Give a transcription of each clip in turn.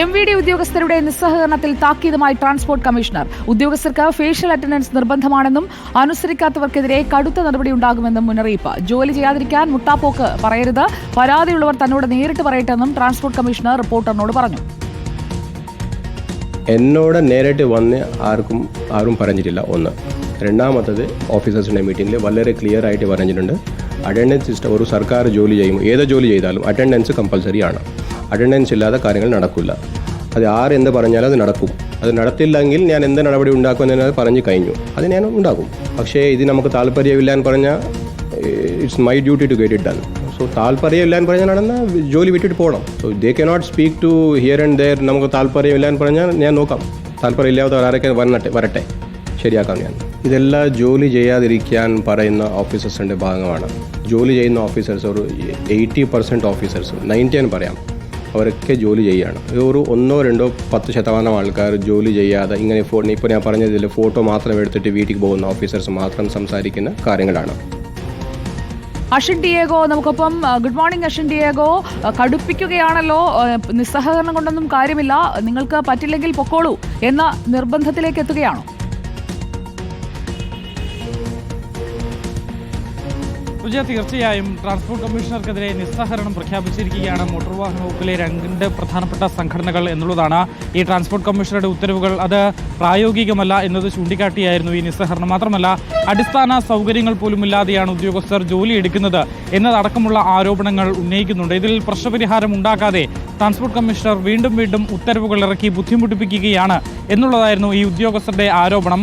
M V D ഉദ്യോഗസ്ഥരുടെ നിസ്സഹകരണത്തിൽ താക്കീതുമായി ട്രാൻസ്പോർട്ട് കമ്മീഷണർ. ഉദ്യോഗസ്ഥർക്ക് ഫേഷ്യൽ അറ്റൻഡൻസ് നിർബന്ധമാണെന്നും അനുസരിക്കാത്തവർക്കെതിരെ കടുത്ത നടപടി ഉണ്ടാകുമെന്നും മുന്നറിയിപ്പ്. ജോലി ചെയ്യാതിരിക്കാൻ മുട്ടാപ്പോക്ക് പറയരുത്. പരാതിയുള്ളവർ തന്നോട് നേരിട്ട് പറയട്ടെന്നും ട്രാൻസ്പോർട്ട് കമ്മീഷണർ റിപ്പോർട്ടറിനോട് പറഞ്ഞു. എന്നോട് നേരിട്ട് വന്ന് ആർക്കും ആരും പറഞ്ഞിട്ടില്ല. ഒന്ന്. രണ്ടാമത്തത് ഓഫീസേഴ്സിന്റെ മീറ്റിംഗിൽ വളരെ ക്ലിയർ ആയിട്ട് പറഞ്ഞിട്ടുണ്ട്. അറ്റൻഡൻസ് സിസ്റ്റം ഒരു സർക്കാർ ജോലി ചെയ്യും. ഏത് ജോലി ചെയ്താലും അറ്റൻഡൻസ് കമ്പൽസറി ആണ്. അറ്റൻഡൻസ് ഇല്ലാതെ കാര്യങ്ങൾ നടക്കില്ല. അത് ആരെന്ത് പറഞ്ഞാലും അത് നടക്കും. അത് നടത്തില്ലെങ്കിൽ ഞാൻ എന്ത് നടപടി ഉണ്ടാക്കുമെന്ന് പറഞ്ഞു കഴിഞ്ഞു. അത് ഞാൻ ഉണ്ടാക്കും. പക്ഷേ ഇത് നമുക്ക് താല്പര്യമില്ല എന്ന് പറഞ്ഞാൽ it's my duty to get it done so താല്പര്യമില്ല എന്ന് പറഞ്ഞാൽ നടന്ന ജോലി വിട്ടിട്ട് പോകണം. So they can not speak to here and there നമുക്ക് താല്പര്യമില്ല എന്ന് പറഞ്ഞാൽ ഞാൻ നോക്കാം. താല്പര്യമില്ലാത്തവർ ആരൊക്കെ വന്നട്ടെ വരട്ടെ. ശരിയാക്കാം ഞാൻ. ഇതെല്ലാം ജോലി ചെയ്യാതിരിക്കാൻ പറയുന്ന ഓഫീസേഴ്സിന്റെ ഭാഗമാണ്. ജോലി ചെയ്യുന്ന ഓഫീസേഴ്സ് ഒരു എയ്റ്റി പെർസെന്റ് ഓഫീസേഴ്സ് നയന്റി എന്ന് പറയാം. അവരൊക്കെ ജോലി ചെയ്യുകയാണ് ഒരു ഒന്നോ രണ്ടോ പത്ത് ശതമാനം ആൾക്കാർ ജോലി ചെയ്യാതെ ഇങ്ങനെ ഫോ ഇപ്പോൾ ഞാൻ പറഞ്ഞതിൽ ഫോട്ടോ മാത്രം എടുത്തിട്ട് വീട്ടിൽ പോകുന്ന ഓഫീസേഴ്സ് മാത്രം സംസാരിക്കുന്ന കാര്യങ്ങളാണ്. അഷിൻ ഡിയേഗോ നമുക്കൊപ്പം ഗുഡ് മോർണിംഗ് അഷിൻ ഡിയേഗോ. കടുപ്പിക്കുകയാണല്ലോ. നിസ്സഹകരണം കൊണ്ടൊന്നും കാര്യമില്ല. നിങ്ങൾക്ക് പറ്റില്ലെങ്കിൽ പൊക്കോളൂ എന്ന നിർബന്ധത്തിലേക്ക് എത്തുകയാണോ? വിജയ തീർച്ചയായും ട്രാൻസ്പോർട്ട് കമ്മീഷണർക്കെതിരെ നിസ്സഹകരണം പ്രഖ്യാപിച്ചിരിക്കുകയാണ്. മോട്ടോർ വാഹന വകുപ്പിലെ രണ്ട് പ്രധാനപ്പെട്ട സംഘടനകൾ എന്നുള്ളതാണ് ഈ ട്രാൻസ്പോർട്ട് കമ്മീഷണറുടെ ഉത്തരവുകൾ. അത് പ്രായോഗികമല്ല എന്നത് ചൂണ്ടിക്കാട്ടിയായിരുന്നു ഈ നിസ്സഹകരണം. മാത്രമല്ല അടിസ്ഥാന സൗകര്യങ്ങൾ പോലുമില്ലാതെയാണ് ഉദ്യോഗസ്ഥർ ജോലി എടുക്കുന്നത് എന്നതടക്കമുള്ള ആരോപണങ്ങൾ ഉന്നയിക്കുന്നുണ്ട്. ഇതിൽ പ്രശ്നപരിഹാരം ഉണ്ടാക്കാതെ ട്രാൻസ്പോർട്ട് കമ്മീഷണർ വീണ്ടും വീണ്ടും ഉത്തരവുകൾ ഇറക്കി ബുദ്ധിമുട്ടിപ്പിക്കുകയാണ് എന്നുള്ളതായിരുന്നു ഈ ഉദ്യോഗസ്ഥരുടെ ആരോപണം.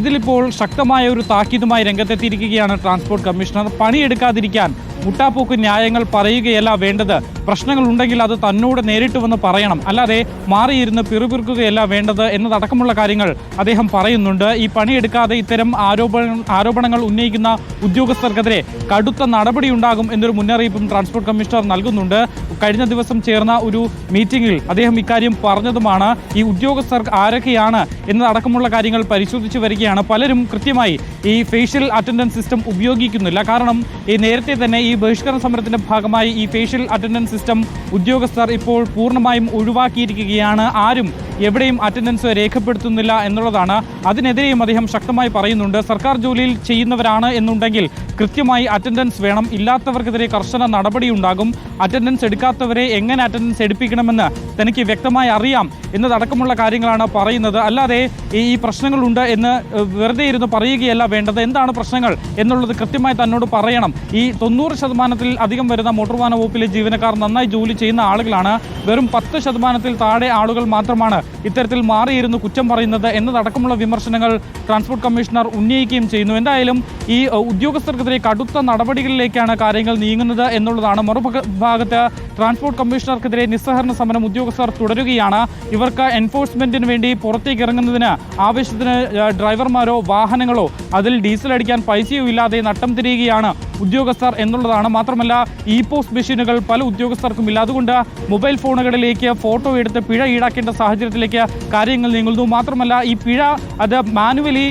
ഇതിലിപ്പോൾ ശക്തമായ ഒരു താക്കീതുമായി രംഗത്തെത്തിയിരിക്കുകയാണ് ട്രാൻസ്പോർട്ട് കമ്മീഷണർ. പണിയെടുക്കാതിരിക്കാൻ മുട്ടാപ്പോക്ക് ന്യായങ്ങൾ പറയുകയല്ല വേണ്ടത്. പ്രശ്നങ്ങൾ ഉണ്ടെങ്കിൽ അത് തന്നോട് നേരിട്ട് വന്ന് പറയണം. അല്ലാതെ മാറിയിരുന്ന് പിറുപിറുക്കുകയല്ല വേണ്ടത് എന്നതടക്കമുള്ള കാര്യങ്ങൾ അദ്ദേഹം പറയുന്നുണ്ട്. ഈ പണിയെടുക്കാതെ ഇത്തരം ആരോപണ ആരോപണങ്ങൾ ഉന്നയിക്കുന്ന ഉദ്യോഗസ്ഥർക്കെതിരെ കടുത്ത നടപടി ഉണ്ടാകും എന്നൊരു മുന്നറിയിപ്പും ട്രാൻസ്പോർട്ട് കമ്മീഷണർ നൽകുന്നുണ്ട്. കഴിഞ്ഞ ദിവസം ചേർന്ന ഒരു മീറ്റിംഗിൽ അദ്ദേഹം ഇക്കാര്യം പറഞ്ഞതുമാണ്. ഈ ഉദ്യോഗസ്ഥർ ആരൊക്കെയാണ് എന്നതടക്കമുള്ള കാര്യങ്ങൾ പരിശോധിച്ചു വരികയാണ്. പലരും കൃത്യമായി ഈ ഫേഷ്യൽ അറ്റൻഡൻസ് സിസ്റ്റം ഉപയോഗിക്കുന്നില്ല. കാരണം ഈ നേരത്തെ തന്നെ ഈ ബഹിഷ്കരണ സമരത്തിന്റെ ഭാഗമായി ഈ ഫേഷ്യൽ അറ്റൻഡൻസ് സിസ്റ്റം ഉദ്യോഗസ്ഥർ ഇപ്പോൾ പൂർണമായും ഒഴിവാക്കിയിരിക്കുകയാണ്. ആരും എവിടെയും അറ്റൻഡൻസ് രേഖപ്പെടുത്തുന്നില്ല എന്നുള്ളതാണ്. അതിനെതിരെയും അദ്ദേഹം ശക്തമായി പറയുന്നുണ്ട്. സർക്കാർ ജോലിയിൽ ചെയ്യുന്നവരാണ് എന്നുണ്ടെങ്കിൽ കൃത്യമായി അറ്റൻഡൻസ് വേണം. ഇല്ലാത്തവർക്കെതിരെ കർശന നടപടിയുണ്ടാകും അറ്റൻഡൻസ് എടുക്കാത്തവരെ എങ്ങനെ അറ്റൻഡൻസ് എടുപ്പിക്കണമെന്ന് തനിക്ക് വ്യക്തമായി അറിയാം എന്നതടക്കമുള്ള കാര്യങ്ങളാണ് പറയുന്നത്. അല്ലാതെ ഈ പ്രശ്നങ്ങളുണ്ട് എന്ന് വെറുതെ ഇരുന്ന് പറയുകയല്ല വേണ്ടത്. എന്താണ് പ്രശ്നങ്ങൾ എന്നുള്ളത് കൃത്യമായി തന്നോട് പറയണം. ഈ തൊണ്ണൂറ് ശതമാനത്തിൽ അധികം വരുന്ന മോട്ടോർ വാഹന വകുപ്പിലെ ജീവനക്കാർ നന്നായി ജോലി ചെയ്യുന്ന ആളുകളാണ്. വെറും പത്ത് ശതമാനത്തിൽ താഴെ ആളുകൾ മാത്രമാണ് ഇത്തരത്തിൽ മാറിയിരുന്ന് കുറ്റം പറയുന്നത് എന്നതടക്കമുള്ള വിമർശനങ്ങൾ ട്രാൻസ്പോർട്ട് കമ്മീഷണർ ഉന്നയിക്കുകയും ചെയ്യുന്നു. എന്തായാലും ഈ ഉദ്യോഗസ്ഥർക്കെതിരെ കടുത്ത നടപടികളിലേക്കാണ് കാര്യങ്ങൾ നീങ്ങുന്നത് എന്നുള്ളതാണ്. മറുഭാഗത്ത് ട്രാൻസ്പോർട്ട് കമ്മീഷണർക്കെതിരെ നിസ്സഹകരണ സമരം ഉദ്യോഗസ്ഥർ തുടരുകയാണ്. ഇവർക്ക് എൻഫോഴ്സ്മെന്റിന് വേണ്ടി പുറത്തേക്ക് ഇറങ്ങുന്നതിന് ആവശ്യത്തിന് ഡ്രൈവർമാരോ വാഹനങ്ങളോ അതിൽ ഡീസൽ അടിക്കാൻ പൈസയോ ഇല്ലാതെ നട്ടം തിരിയുകയാണ് ഉദ്യോഗസ്ഥർ എന്നുള്ളതാണ്. മാത്രമല്ല ഇ പോസ്റ്റ് മെഷീനുകൾ പല ഉദ്യോഗസ്ഥർക്കും ഇല്ല. അതുകൊണ്ട് മൊബൈൽ ഫോണുകളിലേക്ക് ഫോട്ടോ എടുത്ത് പിഴ ഈടാക്കേണ്ട സാഹചര്യത്തിലേക്ക് കാര്യങ്ങൾ നീങ്ങുന്നു. മാത്രമല്ല ഈ പിഴ അത് മാനുവലി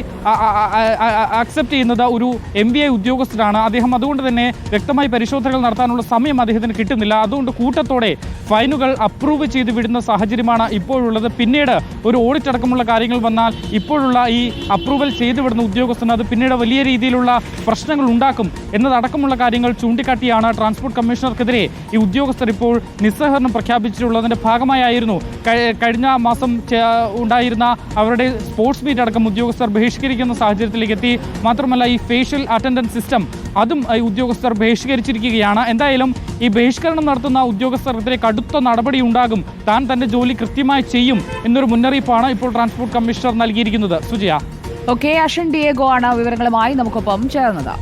അക്സെപ്റ്റ് ചെയ്യുന്നത് ഒരു എം ബി ഐ ഉദ്യോഗസ്ഥരാണ്. അദ്ദേഹം അതുകൊണ്ട് തന്നെ വ്യക്തമായി പരിശോധനകൾ നടത്താനുള്ള സമയം അദ്ദേഹത്തിന് കിട്ടുന്നില്ല. അതുകൊണ്ട് കൂട്ടത്തോടെ ഫൈനുകൾ അപ്രൂവ് ചെയ്ത് വിടുന്ന സാഹചര്യമാണ് ഇപ്പോഴുള്ളത്. പിന്നീട് ഒരു ഓഡിറ്റ് അടക്കമുള്ള കാര്യങ്ങൾ വന്നാൽ ഇപ്പോഴുള്ള ഈ അപ്രൂവൽ ചെയ്തു വിടുന്ന ഉദ്യോഗസ്ഥന് അത് പിന്നീട് വലിയ രീതിയിലുള്ള പ്രശ്നങ്ങൾ ഉണ്ടാക്കും എന്നതടക്കമുള്ള കാര്യങ്ങൾ ചൂണ്ടിക്കാട്ടിയാണ് ട്രാൻസ്പോർട്ട് കമ്മീഷണർക്കെതിരെ ഈ ഉദ്യോഗസ്ഥർ ഇപ്പോൾ നിസ്സഹകരണം പ്രഖ്യാപിച്ചിട്ടുള്ളതിന്റെ ഭാഗമായായിരുന്നു. കഴി- കഴിഞ്ഞ മാസം ഉണ്ടായിരുന്ന അവരുടെ സ്പോർട്സ് മീറ്റ് അടക്കം ഉദ്യോഗസ്ഥർ ബഹിഷ്കരിക്കുന്ന സാഹചര്യത്തിലേക്ക് എത്തി മാത്രമല്ല ഈ ഫേഷ്യൽ അറ്റൻഡൻസ് സിസ്റ്റം അതും ഉദ്യോഗസ്ഥർ ബഹിഷ്കരിച്ചിരിക്കുകയാണ്. എന്തായാലും ഈ ബഹിഷ്കരണം നടത്തുന്ന ഉദ്യോഗസ്ഥർക്കെതിരെ കടുത്ത നടപടി ഉണ്ടാകും. താൻ തന്റെ ജോലി കൃത്യമായി ചെയ്യും എന്നൊരു മുന്നറിയിപ്പാണ് ഇപ്പോൾ ട്രാൻസ്പോർട്ട് കമ്മീഷണർ നൽകിയിരിക്കുന്നത്. സുജയ. ഓക്കെ അഷൻ ഡിയേഗോ ആണ് വിവരങ്ങളുമായി. നമുക്കൊപ്പം ചേർന്നത്.